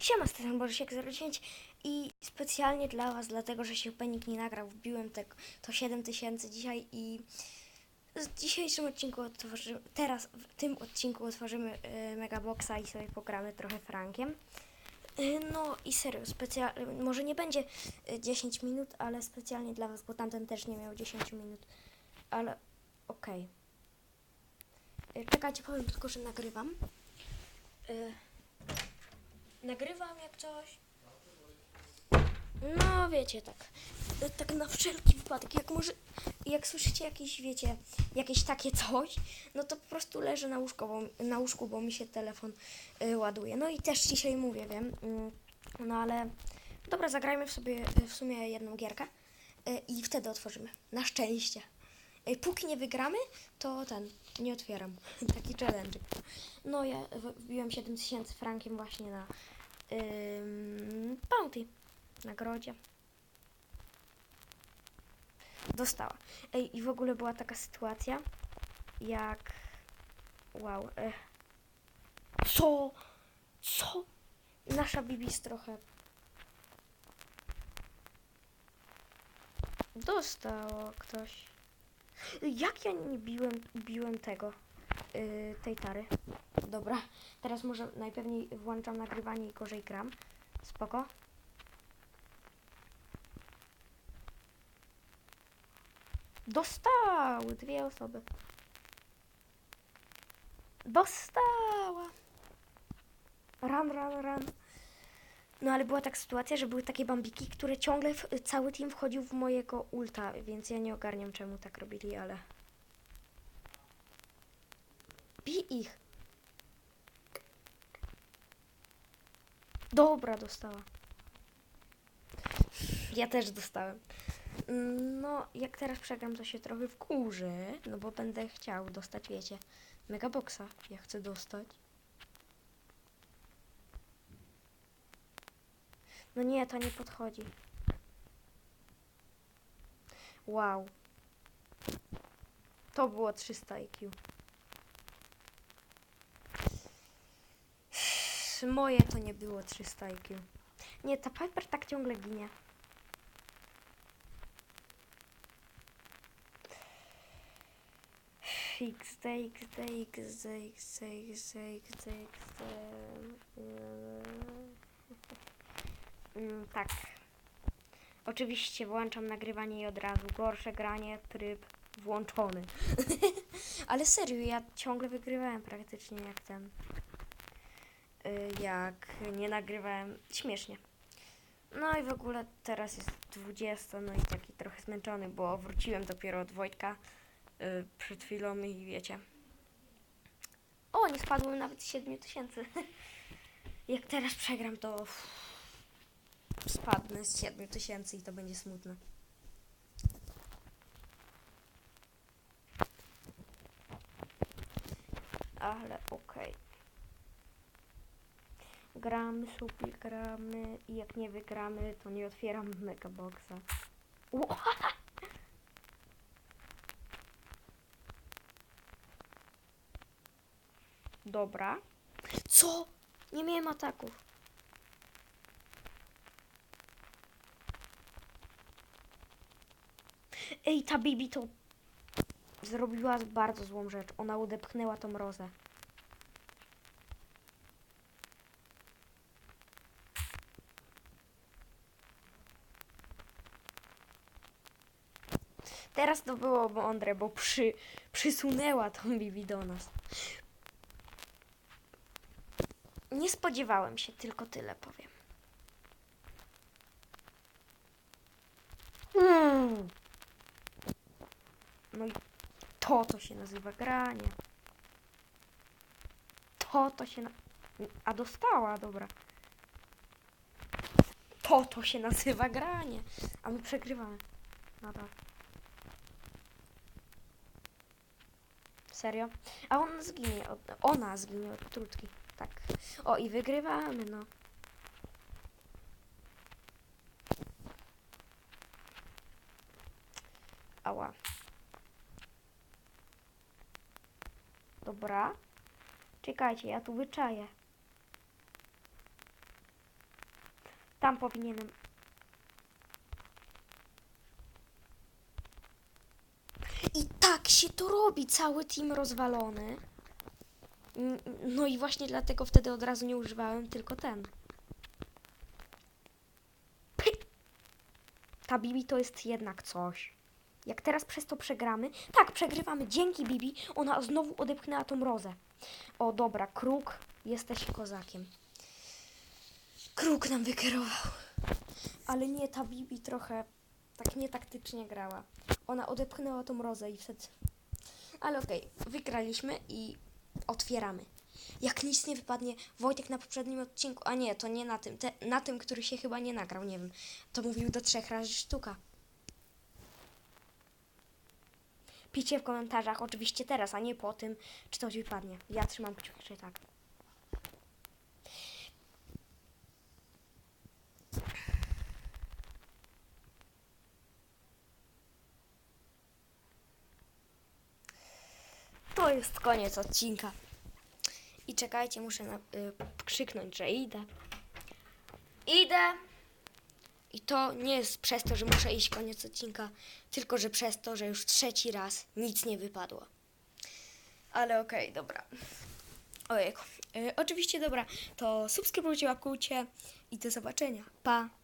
Siema, Stefan Borysiek 09 i specjalnie dla Was, dlatego że się Penik nie nagrał, wbiłem te, to 7000 dzisiaj i w dzisiejszym odcinku otworzymy, teraz w tym odcinku otworzymy y, Megaboxa i sobie pogramy trochę Frankiem. Y, no i serio, specjalnie, może nie będzie y, 10 minut, ale specjalnie dla Was, bo tamten też nie miał 10 minut, ale okej. Y, Czekajcie, powiem tylko, że nagrywam. Y, Nagrywam jak coś. No wiecie tak. Tak na wszelki wypadek. Jak może. Jak słyszycie jakieś, wiecie, jakieś takie coś, no to po prostu leżę na łóżku, bo, na łóżku, bo mi się telefon y, ładuje. No i też dzisiaj mówię, wiem. Mm, no ale dobra, zagrajmy w sobie w sumie jedną gierkę y, i wtedy otworzymy. Na szczęście. Póki nie wygramy, to ten, nie otwieram. Taki challenge. No ja wbiłem 7000 frankiem właśnie na ym, Bounty. Nagrodzie. Dostała. Ej, i w ogóle była taka sytuacja, jak... Wow. E, co? Co? Nasza Bibis trochę... Dostało ktoś. Jak ja nie biłem, biłem tego, yy, tej tary? Dobra, teraz może najpewniej włączam nagrywanie i gorzej gram. Spoko. Dostały dwie osoby. Dostała. Ran, ran, ran. No ale była taka sytuacja, że były takie bambiki, które ciągle w, cały team wchodził w mojego ulta, więc ja nie ogarniam czemu tak robili, ale... Bij ich. Dobra, dostała. Ja też dostałem. No, jak teraz przegram, to się trochę wkurzę, no bo będę chciał dostać, wiecie, megaboxa. Ja chcę dostać. No nie, to nie podchodzi. Wow. To było 300 IQ. Moje to nie było 300 IQ. Nie, ta Piper tak ciągle ginie. XD, XD, XD, XD, XD, XD, XD. Mm, tak. Oczywiście włączam nagrywanie i od razu gorsze granie, tryb włączony. Ale serio, ja ciągle wygrywałem praktycznie jak ten. y, Jak nie nagrywałem. Śmiesznie. No i w ogóle teraz jest 20, no i taki trochę zmęczony, bo wróciłem dopiero od Wojtka y, przed chwilą i wiecie. O, nie spadłem nawet z 7000. Jak teraz przegram, to uff, spadnę z 7000 i to będzie smutne. Ale okej. Gramy sobie, gramy i jak nie wygramy, to nie otwieram megaboxa. Ło- Dobra. Co? Nie miałem ataków. Ej, ta Bibi to zrobiła bardzo złą rzecz. Ona udepchnęła tą rozę. Teraz to było mądre, bo przy, przysunęła tą Bibi do nas. Nie spodziewałem się, tylko tyle powiem. Mm. No i to to się nazywa granie. To to się na... A dostała, dobra. To to się nazywa granie. A my przegrywamy. Nadal. Serio? A on zginie od... Ona zginie od trutki. Tak. O, i wygrywamy, no. Ała. Dobra. Czekajcie, ja tu wyczaję. Tam powinienem. I tak się to robi, cały team rozwalony. No i właśnie dlatego wtedy od razu nie używałem, tylko ten. Ta Bibi to jest jednak coś. Jak teraz przez to przegramy, tak, przegrywamy dzięki Bibi, ona znowu odepchnęła tą rozę. O dobra, kruk, jesteś kozakiem. Kruk nam wykierował. Ale nie, ta Bibi trochę tak nietaktycznie grała. Ona odepchnęła tą rozę i wtedy... Ale okej, wygraliśmy i otwieramy. Jak nic nie wypadnie, Wojtek na poprzednim odcinku, a nie, to nie na tym, te, na tym, który się chyba nie nagrał, nie wiem, to mówił do trzech razy sztuka. Picie w komentarzach, oczywiście teraz, a nie po tym, czy coś wypadnie. Ja trzymam kciuki, czy tak. To jest koniec odcinka. I czekajcie, muszę na, y, krzyknąć, że idę. Idę! I to nie jest przez to, że muszę iść koniec odcinka, tylko że przez to, że już trzeci raz nic nie wypadło. Ale okej, dobra. Ojejku. Y, oczywiście dobra, to subskrybujcie, łapkujcie i do zobaczenia. Pa!